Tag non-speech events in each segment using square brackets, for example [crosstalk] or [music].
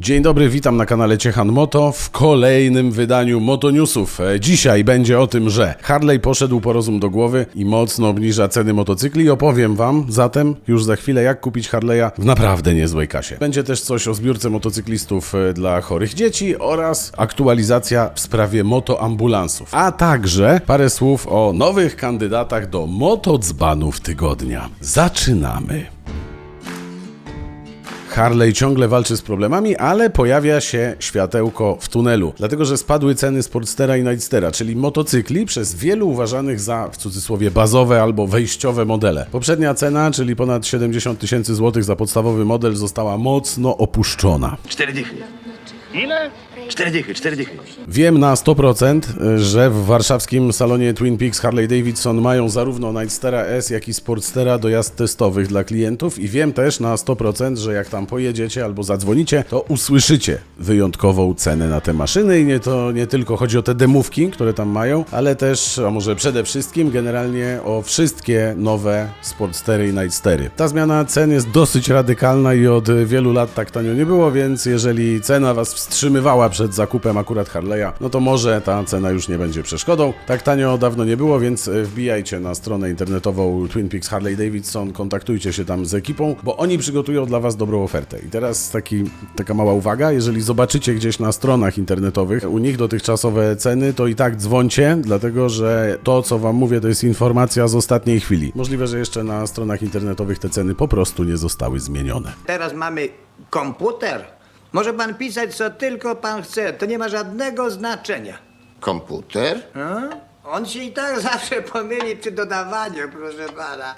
Dzień dobry, witam na kanale Ciechan Moto w kolejnym wydaniu Moto Newsów. E, Dzisiaj będzie o tym, że Harley poszedł po rozum do głowy i mocno obniża ceny motocykli. Opowiem Wam zatem już za chwilę, jak kupić Harley'a w naprawdę niezłej kasie. Będzie też coś o zbiórce motocyklistów e, dla chorych dzieci oraz aktualizacja w sprawie motoambulansów. A także parę słów o nowych kandydatach do motodzbanów tygodnia. Zaczynamy. Harley ciągle walczy z problemami, ale pojawia się światełko w tunelu, dlatego że spadły ceny Sportstera i Nightstera, czyli motocykli przez wielu uważanych za w cudzysłowie bazowe albo wejściowe modele. Poprzednia cena, czyli ponad 70 tysięcy złotych za podstawowy model, została mocno opuszczona. Cztery dychy. Ile? Cztery dychy, cztery dychy. Wiem na 100%, że w warszawskim salonie Twin Peaks Harley Davidson mają zarówno Nightstera S, jak i Sportstera do jazd testowych dla klientów i wiem też na 100%, że jak tam pojedziecie albo zadzwonicie, to usłyszycie wyjątkową cenę na te maszyny i nie, to nie tylko chodzi o te demówki, które tam mają, ale też, a może przede wszystkim generalnie o wszystkie nowe Sportstery i Nightstery. Ta zmiana cen jest dosyć radykalna i od wielu lat tak tanio nie było, więc jeżeli cena Was wstrzymywała przed zakupem akurat Harley'a, no to może ta cena już nie będzie przeszkodą. Tak tanio dawno nie było, więc e, wbijajcie na stronę internetową Twin Peaks Harley Davidson, kontaktujcie się tam z ekipą, bo oni przygotują dla Was dobrą ofertę. I teraz taki, taka mała uwaga, jeżeli zobaczycie gdzieś na stronach internetowych u nich dotychczasowe ceny, to i tak dzwońcie, dlatego że to, co Wam mówię, to jest informacja z ostatniej chwili. Możliwe, że jeszcze na stronach internetowych te ceny po prostu nie zostały zmienione. Teraz mamy komputer. Może pan pisać co tylko pan chce. To nie ma żadnego znaczenia. Komputer? A? On się i tak [laughs] zawsze pomyli przy dodawaniu, proszę pana.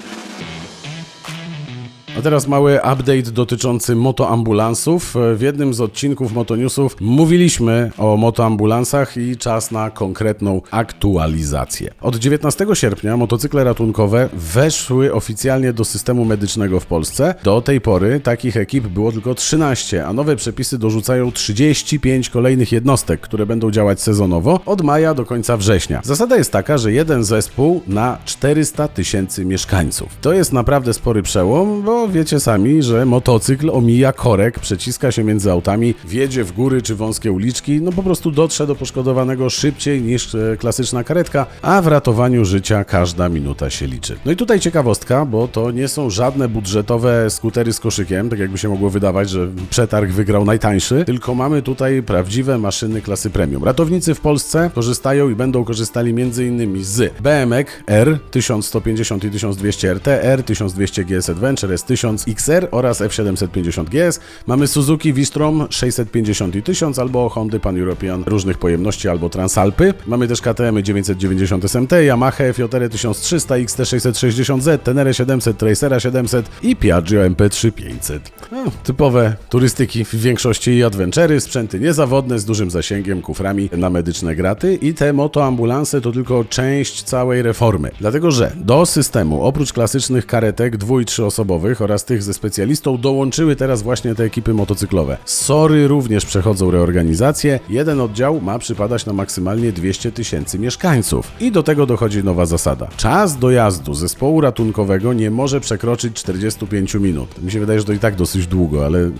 A teraz mały update dotyczący motoambulansów. W jednym z odcinków Motonewsów mówiliśmy o motoambulansach i czas na konkretną aktualizację. Od 19 sierpnia motocykle ratunkowe weszły oficjalnie do systemu medycznego w Polsce. Do tej pory takich ekip było tylko 13, a nowe przepisy dorzucają 35 kolejnych jednostek, które będą działać sezonowo od maja do końca września. Zasada jest taka, że jeden zespół na 400 tysięcy mieszkańców. To jest naprawdę spory przełom, bo wiecie sami, że motocykl omija korek, przeciska się między autami, wiedzie w góry czy wąskie uliczki, no po prostu dotrze do poszkodowanego szybciej niż e, klasyczna karetka, a w ratowaniu życia każda minuta się liczy. No i tutaj ciekawostka, bo to nie są żadne budżetowe skutery z koszykiem, tak jakby się mogło wydawać, że przetarg wygrał najtańszy, tylko mamy tutaj prawdziwe maszyny klasy premium. Ratownicy w Polsce korzystają i będą korzystali m.in. z BMX R 1150 i 1200 RT, R 1200 GS Adventure, ST 1000XR oraz F750GS. Mamy Suzuki Vistrom 650 i 1000 albo Honda Pan European różnych pojemności albo Transalpy. Mamy też KTM 990 SMT, Yamaha FJR 1300, XT660Z, Tenere 700, Tracera 700 i Piaggio MP3 500. No, typowe turystyki w większości i adventury, sprzęty niezawodne z dużym zasięgiem, kuframi na medyczne graty i te motoambulanse to tylko część całej reformy. Dlatego, że do systemu oprócz klasycznych karetek dwu- i trzyosobowych oraz tych ze specjalistą dołączyły teraz właśnie te ekipy motocyklowe. Sory również przechodzą reorganizację. Jeden oddział ma przypadać na maksymalnie 200 tysięcy mieszkańców. I do tego dochodzi nowa zasada. Czas dojazdu zespołu ratunkowego nie może przekroczyć 45 minut. Mi się wydaje, że to i tak dosyć długo, ale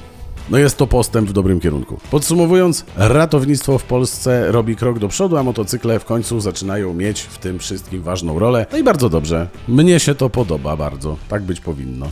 no jest to postęp w dobrym kierunku. Podsumowując, ratownictwo w Polsce robi krok do przodu, a motocykle w końcu zaczynają mieć w tym wszystkim ważną rolę. No i bardzo dobrze. Mnie się to podoba bardzo. Tak być powinno.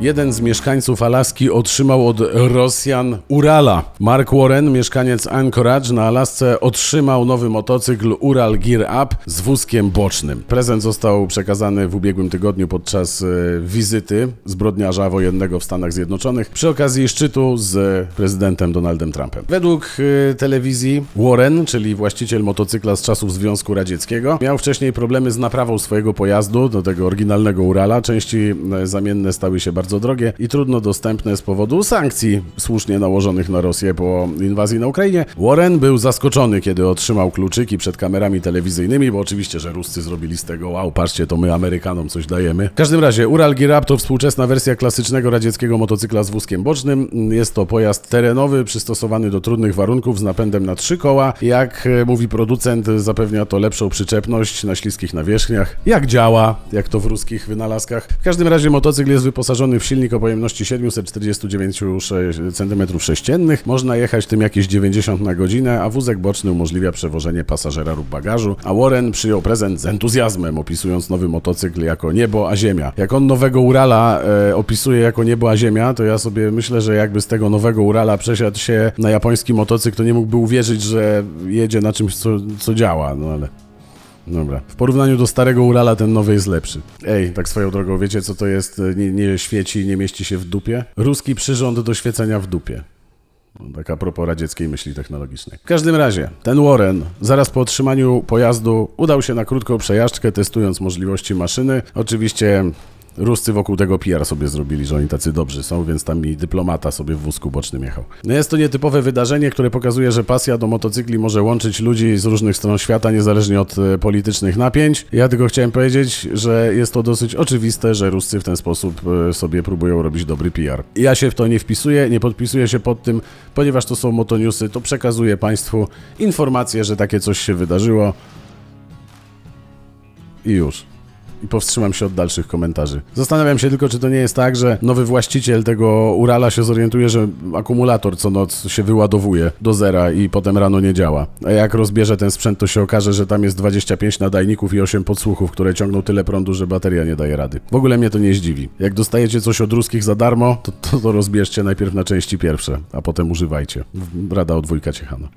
Jeden z mieszkańców Alaski otrzymał od Rosjan Urala. Mark Warren, mieszkaniec Anchorage na Alasce, otrzymał nowy motocykl Ural Gear Up z wózkiem bocznym. Prezent został przekazany w ubiegłym tygodniu podczas e, wizyty zbrodniarza wojennego w Stanach Zjednoczonych przy okazji szczytu z prezydentem Donaldem Trumpem. Według e, telewizji Warren, czyli właściciel motocykla z czasów Związku Radzieckiego, miał wcześniej problemy z naprawą swojego pojazdu, do tego oryginalnego Urala. Części e, zamienne stały się bardzo drogie i trudno dostępne z powodu sankcji słusznie nałożonych na Rosję po inwazji na Ukrainie. Warren był zaskoczony, kiedy otrzymał kluczyki przed kamerami telewizyjnymi, bo oczywiście, że Ruscy zrobili z tego wow, patrzcie, to my Amerykanom coś dajemy. W każdym razie Ural Up to współczesna wersja klasycznego radzieckiego motocykla z wózkiem bocznym. Jest to pojazd terenowy, przystosowany do trudnych warunków z napędem na trzy koła. Jak e, mówi producent, zapewnia to lepszą przyczepność na śliskich nawierzchniach. Jak działa, jak to w ruskich wynalazkach. W każdym razie motocykl jest wyposażony w silnik o pojemności 749 cm3. Można jechać tym jakieś 90 na godzinę, a wózek boczny umożliwia przewożenie pasażera lub bagażu. A Warren przyjął prezent z entuzjazmem, opisując nowy motocykl jako niebo a ziemia. Jak on nowego Urala e, opisuje jako niebo a ziemia, to ja sobie myślę, że jakby z tego nowego Urala przesiadł się na japoński motocykl, to nie mógłby uwierzyć, że jedzie na czymś, co, co działa, no ale... Dobra. W porównaniu do starego Urala ten nowy jest lepszy. Ej, tak swoją drogą, wiecie co to jest? e, Nie, nie świeci, nie mieści się w dupie? Ruski przyrząd do świecenia w dupie. Tak a propos radzieckiej myśli technologicznej. W każdym razie, ten Warren zaraz po otrzymaniu pojazdu udał się na krótką przejażdżkę, testując możliwości maszyny. Oczywiście Ruscy wokół tego PR sobie zrobili, że oni tacy dobrzy są, więc tam i dyplomata sobie w wózku bocznym jechał. No jest to nietypowe wydarzenie, które pokazuje, że pasja do motocykli może łączyć ludzi z różnych stron świata, niezależnie od e, politycznych napięć. Ja tylko chciałem powiedzieć, że jest to dosyć oczywiste, że Ruscy w ten sposób e, sobie próbują robić dobry PR. Ja się w to nie wpisuję, nie podpisuję się pod tym, ponieważ to są motoniusy, to przekazuję Państwu informację, że takie coś się wydarzyło. I już. I powstrzymam się od dalszych komentarzy. Zastanawiam się tylko, czy to nie jest tak, że nowy właściciel tego Urala się zorientuje, że akumulator co noc się wyładowuje do zera i potem rano nie działa. A jak rozbierze ten sprzęt, to się okaże, że tam jest 25 nadajników i 8 podsłuchów, które ciągną tyle prądu, że bateria nie daje rady. W ogóle mnie to nie zdziwi. Jak dostajecie coś od ruskich za darmo, to to, to rozbierzcie najpierw na części pierwsze, a potem używajcie. Rada od wujka Ciechana.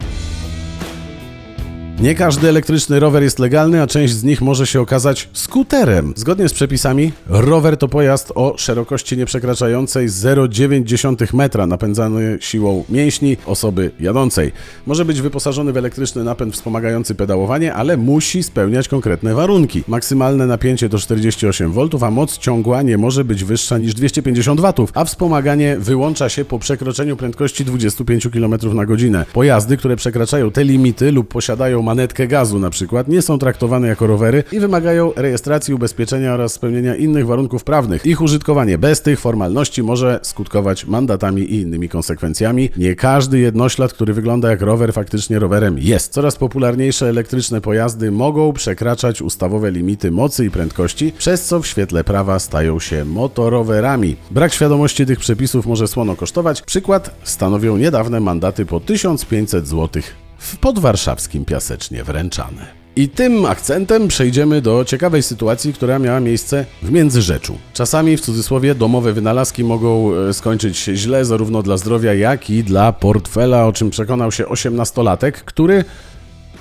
Nie każdy elektryczny rower jest legalny, a część z nich może się okazać skuterem. Zgodnie z przepisami, rower to pojazd o szerokości nieprzekraczającej 0,9 metra, napędzany siłą mięśni osoby jadącej. Może być wyposażony w elektryczny napęd wspomagający pedałowanie, ale musi spełniać konkretne warunki. Maksymalne napięcie to 48 V, a moc ciągła nie może być wyższa niż 250 W, a wspomaganie wyłącza się po przekroczeniu prędkości 25 km na godzinę. Pojazdy, które przekraczają te limity lub posiadają manetkę gazu na przykład, nie są traktowane jako rowery i wymagają rejestracji, ubezpieczenia oraz spełnienia innych warunków prawnych. Ich użytkowanie bez tych formalności może skutkować mandatami i innymi konsekwencjami. Nie każdy jednoślad, który wygląda jak rower, faktycznie rowerem jest. Coraz popularniejsze elektryczne pojazdy mogą przekraczać ustawowe limity mocy i prędkości, przez co w świetle prawa stają się motorowerami. Brak świadomości tych przepisów może słono kosztować. Przykład stanowią niedawne mandaty po 1500 zł w podwarszawskim Piasecznie wręczane. I tym akcentem przejdziemy do ciekawej sytuacji, która miała miejsce w Międzyrzeczu. Czasami, w cudzysłowie, domowe wynalazki mogą e, skończyć się źle zarówno dla zdrowia, jak i dla portfela, o czym przekonał się osiemnastolatek, który...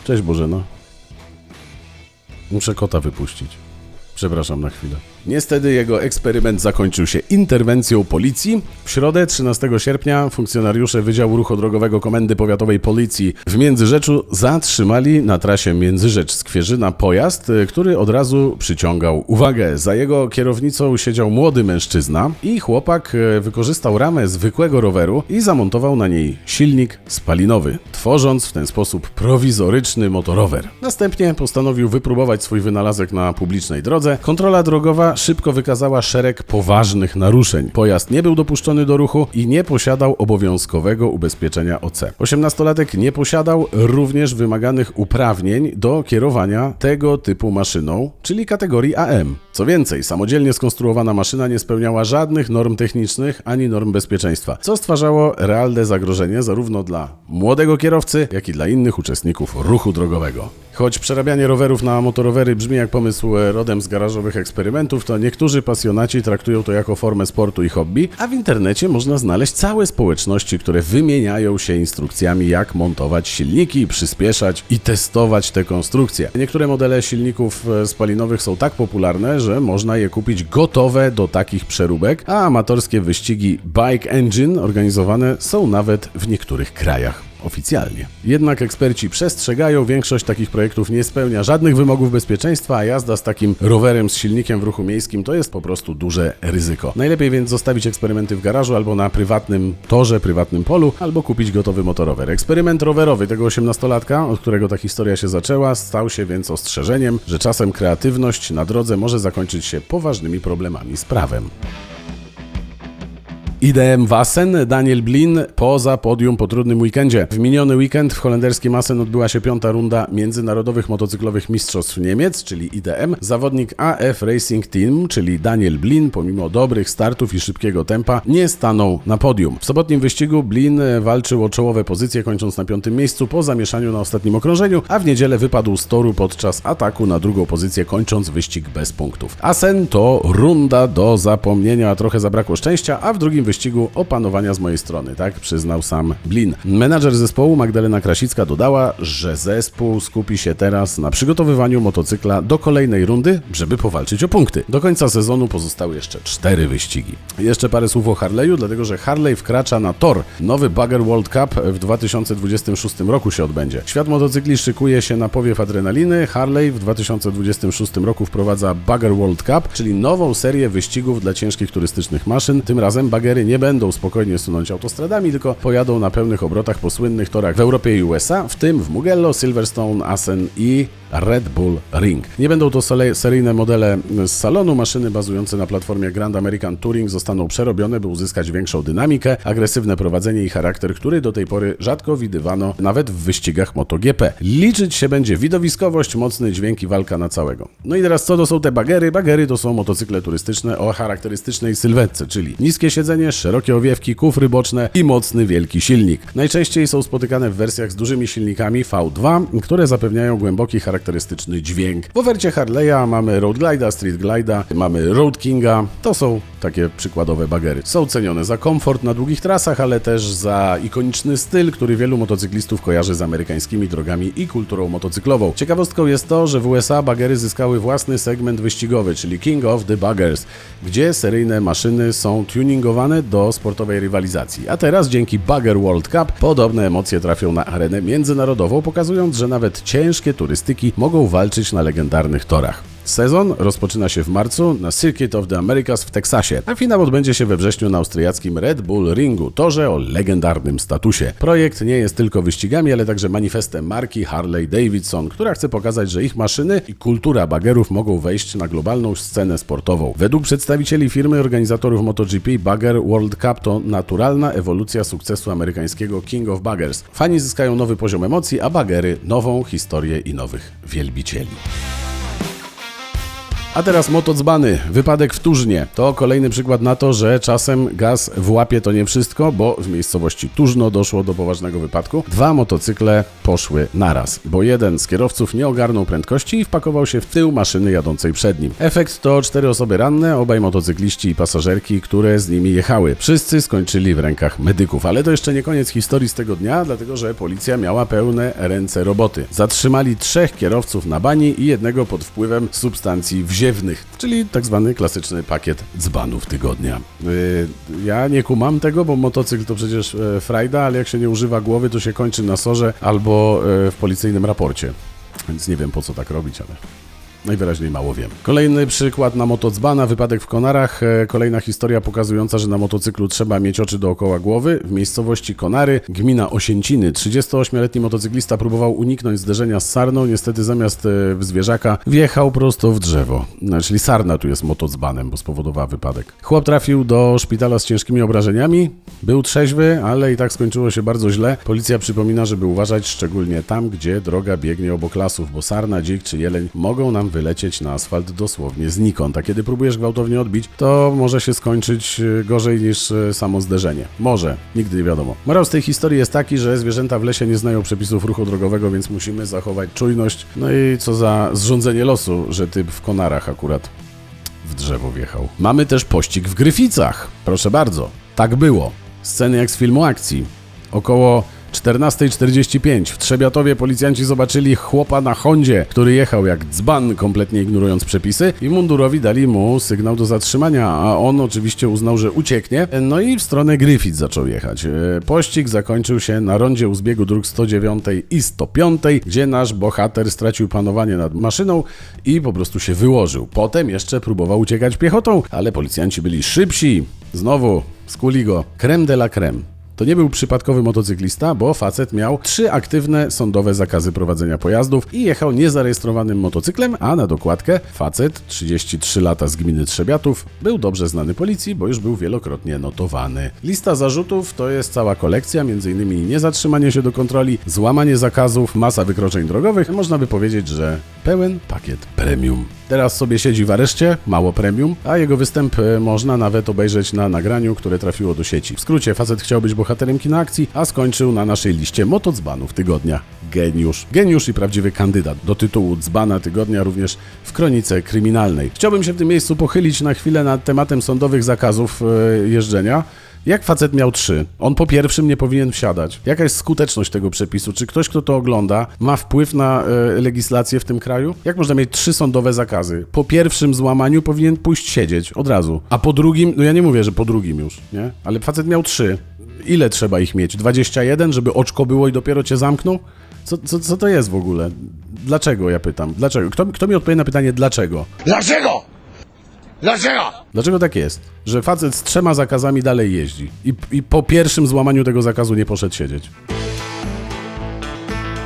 Cześć Bożeno. Muszę kota wypuścić. Przepraszam na chwilę. Niestety jego eksperyment zakończył się interwencją policji. W środę 13 sierpnia funkcjonariusze Wydziału Ruchu Drogowego Komendy Powiatowej Policji w Międzyrzeczu zatrzymali na trasie Międzyrzecz-Skwierzyna pojazd, y, który od razu przyciągał uwagę. Za jego kierownicą siedział młody mężczyzna i chłopak y, wykorzystał ramę zwykłego roweru i zamontował na niej silnik spalinowy, tworząc w ten sposób prowizoryczny motorower. Następnie postanowił wypróbować swój wynalazek na publicznej drodze. Kontrola drogowa szybko wykazała szereg poważnych naruszeń. Pojazd nie był dopuszczony do ruchu i nie posiadał obowiązkowego ubezpieczenia OC. Osiemnastolatek nie posiadał również wymaganych uprawnień do kierowania tego typu maszyną, czyli kategorii AM. Co więcej, samodzielnie skonstruowana maszyna nie spełniała żadnych norm technicznych ani norm bezpieczeństwa, co stwarzało realne zagrożenie zarówno dla młodego kierowcy, jak i dla innych uczestników ruchu drogowego. Choć przerabianie rowerów na motorowery brzmi jak pomysł e, rodem z garażowych eksperymentów, to niektórzy pasjonaci traktują to jako formę sportu i hobby, a w internecie można znaleźć całe społeczności, które wymieniają się instrukcjami, jak montować silniki, przyspieszać i testować te konstrukcje. Niektóre modele silników e, spalinowych są tak popularne, że można je kupić gotowe do takich przeróbek, a amatorskie wyścigi Bike Engine organizowane są nawet w niektórych krajach oficjalnie. Jednak eksperci przestrzegają, większość takich projektów nie spełnia żadnych wymogów bezpieczeństwa, a jazda z takim rowerem z silnikiem w ruchu miejskim to jest po prostu duże ryzyko. Najlepiej więc zostawić eksperymenty w garażu albo na prywatnym torze, prywatnym polu, albo kupić gotowy motorower. Eksperyment rowerowy tego 18-latka, od którego ta historia się zaczęła, stał się więc ostrzeżeniem, że czasem kreatywność na drodze może zakończyć się poważnymi problemami z prawem. IDM Wassen, Daniel Blin poza podium po trudnym weekendzie. W miniony weekend w holenderskim Wassen odbyła się piąta runda międzynarodowych motocyklowych mistrzostw Niemiec, czyli IDM. Zawodnik AF Racing Team, czyli Daniel Blin, pomimo dobrych startów i szybkiego tempa, nie stanął na podium. W sobotnim wyścigu Blin walczył o czołowe pozycje, kończąc na piątym miejscu po zamieszaniu na ostatnim okrążeniu, a w niedzielę wypadł z toru podczas ataku na drugą pozycję, kończąc wyścig bez punktów. Asen to runda do zapomnienia, a trochę zabrakło szczęścia, a w drugim wyścigu opanowania z mojej strony, tak przyznał sam Blin. Menadżer zespołu Magdalena Krasicka dodała, że zespół skupi się teraz na przygotowywaniu motocykla do kolejnej rundy, żeby powalczyć o punkty. Do końca sezonu pozostały jeszcze cztery wyścigi. Jeszcze parę słów o Harley'u, dlatego że Harley wkracza na tor. Nowy Bagger World Cup w 2026 roku się odbędzie. Świat motocykli szykuje się na powiew adrenaliny. Harley w 2026 roku wprowadza Bagger World Cup, czyli nową serię wyścigów dla ciężkich turystycznych maszyn. Tym razem bagery nie będą spokojnie sunąć autostradami, tylko pojadą na pełnych obrotach po słynnych torach w Europie i USA, w tym w Mugello, Silverstone, Assen i Red Bull Ring. Nie będą to seryjne modele z salonu. Maszyny bazujące na platformie Grand American Touring zostaną przerobione, by uzyskać większą dynamikę, agresywne prowadzenie i charakter, który do tej pory rzadko widywano nawet w wyścigach MotoGP. Liczyć się będzie widowiskowość, mocny dźwięk i walka na całego. No i teraz co to są te bagery? Bagery to są motocykle turystyczne o charakterystycznej sylwetce, czyli niskie siedzenie, szerokie owiewki, kufry boczne i mocny wielki silnik. Najczęściej są spotykane w wersjach z dużymi silnikami V2, które zapewniają głęboki, charakterystyczny dźwięk. W ofercie Harley'a mamy Road Glide'a, Street Glide'a, mamy Road Kinga. To są takie przykładowe bagery. Są cenione za komfort na długich trasach, ale też za ikoniczny styl, który wielu motocyklistów kojarzy z amerykańskimi drogami i kulturą motocyklową. Ciekawostką jest to, że w USA bagery zyskały własny segment wyścigowy, czyli King of the Buggers, gdzie seryjne maszyny są tuningowane do sportowej rywalizacji. A teraz dzięki Bugger World Cup podobne emocje trafią na arenę międzynarodową, pokazując, że nawet ciężkie turystyki mogą walczyć na legendarnych torach. Sezon rozpoczyna się w marcu na Circuit of the Americas w Teksasie, a finał odbędzie się we wrześniu na austriackim Red Bull Ringu, torze o legendarnym statusie. Projekt nie jest tylko wyścigami, ale także manifestem marki Harley Davidson, która chce pokazać, że ich maszyny i kultura bagerów mogą wejść na globalną scenę sportową. Według przedstawicieli firmy organizatorów MotoGP, Bagger World Cup to naturalna ewolucja sukcesu amerykańskiego King of Baggers. Fani zyskają nowy poziom emocji, a bagery nową historię i nowych wielbicieli. A teraz motocbany, wypadek w Tużnie. To kolejny przykład na to, że czasem gaz w łapie to nie wszystko, bo w miejscowości Tużno doszło do poważnego wypadku. Dwa motocykle poszły naraz, bo jeden z kierowców nie ogarnął prędkości i wpakował się w tył maszyny jadącej przed nim. Efekt to cztery osoby ranne, obaj motocykliści i pasażerki, które z nimi jechały. Wszyscy skończyli w rękach medyków, ale to jeszcze nie koniec historii z tego dnia, dlatego że policja miała pełne ręce roboty. Zatrzymali trzech kierowców na bani i jednego pod wpływem substancji wziewnych, czyli tak zwany klasyczny pakiet dzbanów tygodnia. Yy, ja nie kumam tego, bo motocykl to przecież e, frajda, ale jak się nie używa głowy, to się kończy na sorze albo e, w policyjnym raporcie. Więc nie wiem po co tak robić, ale Najwyraźniej mało wiem. Kolejny przykład na motocbana, wypadek w Konarach. E, Kolejna historia pokazująca, że na motocyklu trzeba mieć oczy dookoła głowy. W miejscowości Konary, gmina Osięciny, 38-letni motocyklista próbował uniknąć zderzenia z sarną. Niestety zamiast e, w zwierzaka wjechał prosto w drzewo. No, Czyli sarna tu jest motocbanem, bo spowodowała wypadek. Chłop trafił do szpitala z ciężkimi obrażeniami. Był trzeźwy, ale i tak skończyło się bardzo źle. Policja przypomina, żeby uważać szczególnie tam, gdzie droga biegnie obok lasów, bo sarna, dzik czy jeleń mogą nam wylecieć na asfalt dosłownie znikąd. A kiedy próbujesz gwałtownie odbić, to może się skończyć e, gorzej niż e, samo zderzenie. Może, nigdy nie wiadomo. Morał z tej historii jest taki, że zwierzęta w lesie nie znają przepisów ruchu drogowego, więc musimy zachować czujność. No i co za zrządzenie losu, że typ w konarach akurat w drzewo wjechał. Mamy też pościg w Gryficach. Proszę bardzo. Tak było. Sceny jak z filmu akcji. Około 14.45 w Trzebiatowie policjanci zobaczyli chłopa na Hondzie, który jechał jak dzban, kompletnie ignorując przepisy i mundurowi dali mu sygnał do zatrzymania, a on oczywiście uznał, że ucieknie, no i w stronę Griffith zaczął jechać. E, Pościg zakończył się na rondzie u zbiegu dróg 109 i 105, gdzie nasz bohater stracił panowanie nad maszyną i po prostu się wyłożył. Potem jeszcze próbował uciekać piechotą, ale policjanci byli szybsi. Znowu skuli go creme de la creme. To nie był przypadkowy motocyklista, bo facet miał trzy aktywne sądowe zakazy prowadzenia pojazdów i jechał niezarejestrowanym motocyklem, a na dokładkę facet, 33 lata z gminy Trzebiatów, był dobrze znany policji, bo już był wielokrotnie notowany. Lista zarzutów to jest cała kolekcja, m.in. niezatrzymanie się do kontroli, złamanie zakazów, masa wykroczeń drogowych. Można by powiedzieć, że pełen pakiet premium. Teraz sobie siedzi w areszcie, mało premium, a jego występ e, można nawet obejrzeć na nagraniu, które trafiło do sieci. W skrócie, facet chciał być bohaterem kina akcji, a skończył na naszej liście motocbanów tygodnia. Geniusz. Geniusz i prawdziwy kandydat do tytułu dzbana tygodnia również w kronice kryminalnej. Chciałbym się w tym miejscu pochylić na chwilę nad tematem sądowych zakazów e, jeżdżenia. Jak facet miał trzy? On po pierwszym nie powinien wsiadać. Jaka jest skuteczność tego przepisu? Czy ktoś, kto to ogląda, ma wpływ na e, legislację w tym kraju? Jak można mieć trzy sądowe zakazy? Po pierwszym złamaniu powinien pójść siedzieć od razu. A po drugim, no ja nie mówię, że po drugim już, nie? Ale facet miał trzy. Ile trzeba ich mieć? 21, żeby oczko było i dopiero cię zamknął? Co, co, co to jest w ogóle? Dlaczego, ja pytam? Dlaczego? Kto, kto mi odpowie na pytanie dlaczego? Dlaczego? Dlaczego? Dlaczego tak jest? Że facet z trzema zakazami dalej jeździ i, i po pierwszym złamaniu tego zakazu nie poszedł siedzieć.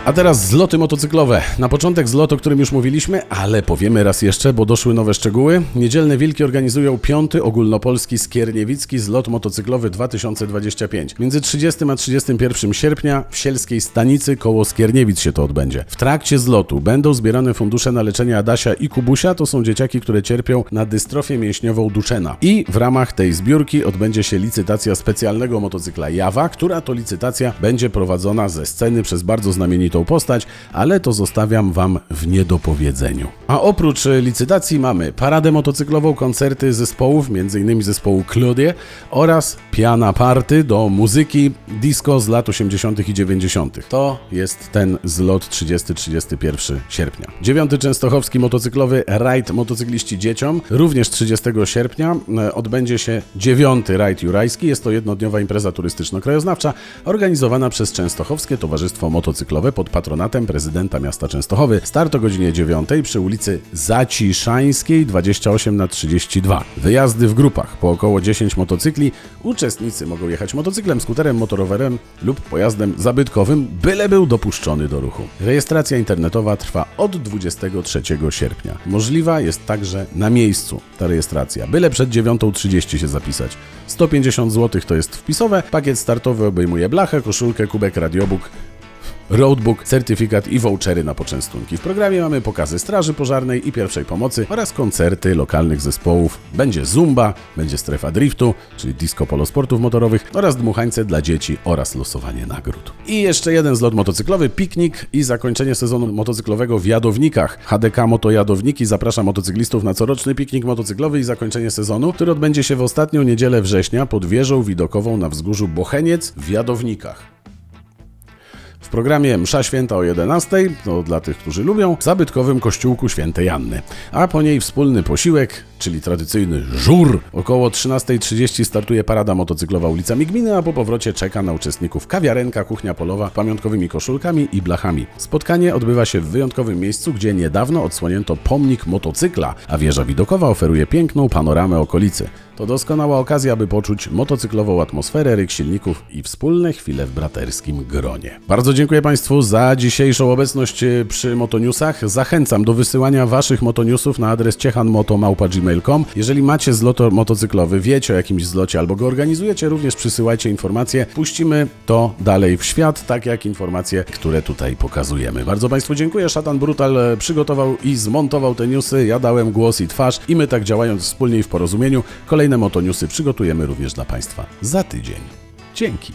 A teraz zloty motocyklowe. Na początek zlot, o którym już mówiliśmy, ale powiemy raz jeszcze, bo doszły nowe szczegóły. Niedzielne Wilki organizują piąty ogólnopolski skierniewicki zlot motocyklowy 2025. Między 30 a 31 sierpnia w Sielskiej Stanicy koło Skierniewic się to odbędzie. W trakcie zlotu będą zbierane fundusze na leczenie Adasia i Kubusia. To są dzieciaki, które cierpią na dystrofię mięśniową Duchena. I w ramach tej zbiórki odbędzie się licytacja specjalnego motocykla Jawa, która to licytacja będzie prowadzona ze sceny przez bardzo znamienitą postać, ale to zostawiam Wam w niedopowiedzeniu. A oprócz e, licytacji mamy paradę motocyklową, koncerty zespołów, m.in. zespołu Claudie oraz piana party do muzyki disco z lat 80. i 90. To jest ten zlot 30-31 sierpnia. Dziewiąty Częstochowski motocyklowy rajd motocykliści dzieciom, również 30 sierpnia e, odbędzie się dziewiąty rajd jurajski. Jest to jednodniowa impreza turystyczno-krajoznawcza organizowana przez Częstochowskie Towarzystwo Motocyklowe pod patronatem prezydenta miasta Częstochowy. Start o godzinie 9 przy ulicy Zaciszańskiej 28 na 32. Wyjazdy w grupach po około 10 motocykli. Uczestnicy mogą jechać motocyklem, skuterem, motorowerem lub pojazdem zabytkowym, byle był dopuszczony do ruchu. Rejestracja internetowa trwa od 23 sierpnia. Możliwa jest także na miejscu ta rejestracja, byle przed 9.30 się zapisać. 150 zł to jest wpisowe, pakiet startowy obejmuje blachę, koszulkę, kubek, radiobook, roadbook, certyfikat i vouchery na poczęstunki. W programie mamy pokazy straży pożarnej i pierwszej pomocy oraz koncerty lokalnych zespołów. Będzie zumba, będzie strefa driftu, czyli disco polo sportów motorowych oraz dmuchańce dla dzieci oraz losowanie nagród. I jeszcze jeden zlot motocyklowy, piknik i zakończenie sezonu motocyklowego w Jadownikach. HDK Moto Jadowniki zaprasza motocyklistów na coroczny piknik motocyklowy i zakończenie sezonu, który odbędzie się w ostatnią niedzielę września pod wieżą widokową na wzgórzu Bocheniec w Jadownikach. W programie Msza Święta o 11, to dla tych, którzy lubią, w zabytkowym kościółku Świętej Anny. A po niej wspólny posiłek, czyli tradycyjny żur. Około 13.30 startuje parada motocyklowa ulicami gminy, a po powrocie czeka na uczestników kawiarenka, kuchnia polowa, pamiątkowymi koszulkami i blachami. Spotkanie odbywa się w wyjątkowym miejscu, gdzie niedawno odsłonięto pomnik motocykla, a wieża widokowa oferuje piękną panoramę okolicy. To doskonała okazja, aby poczuć motocyklową atmosferę, ryk silników i wspólne chwile w braterskim gronie. Bardzo dziękuję Państwu za dzisiejszą obecność przy Motoniusach. Zachęcam do wysyłania Waszych Motoniusów na adres ciechanmoto.gmail.com. Jeżeli macie zlot motocyklowy, wiecie o jakimś zlocie albo go organizujecie, również przysyłajcie informacje. Puścimy to dalej w świat, tak jak informacje, które tutaj pokazujemy. Bardzo Państwu dziękuję. Szatan Brutal e, przygotował i zmontował te newsy. Ja dałem głos i twarz i my tak działając wspólnie i w porozumieniu, kolejne Motoniusy przygotujemy również dla Państwa za tydzień. Dzięki.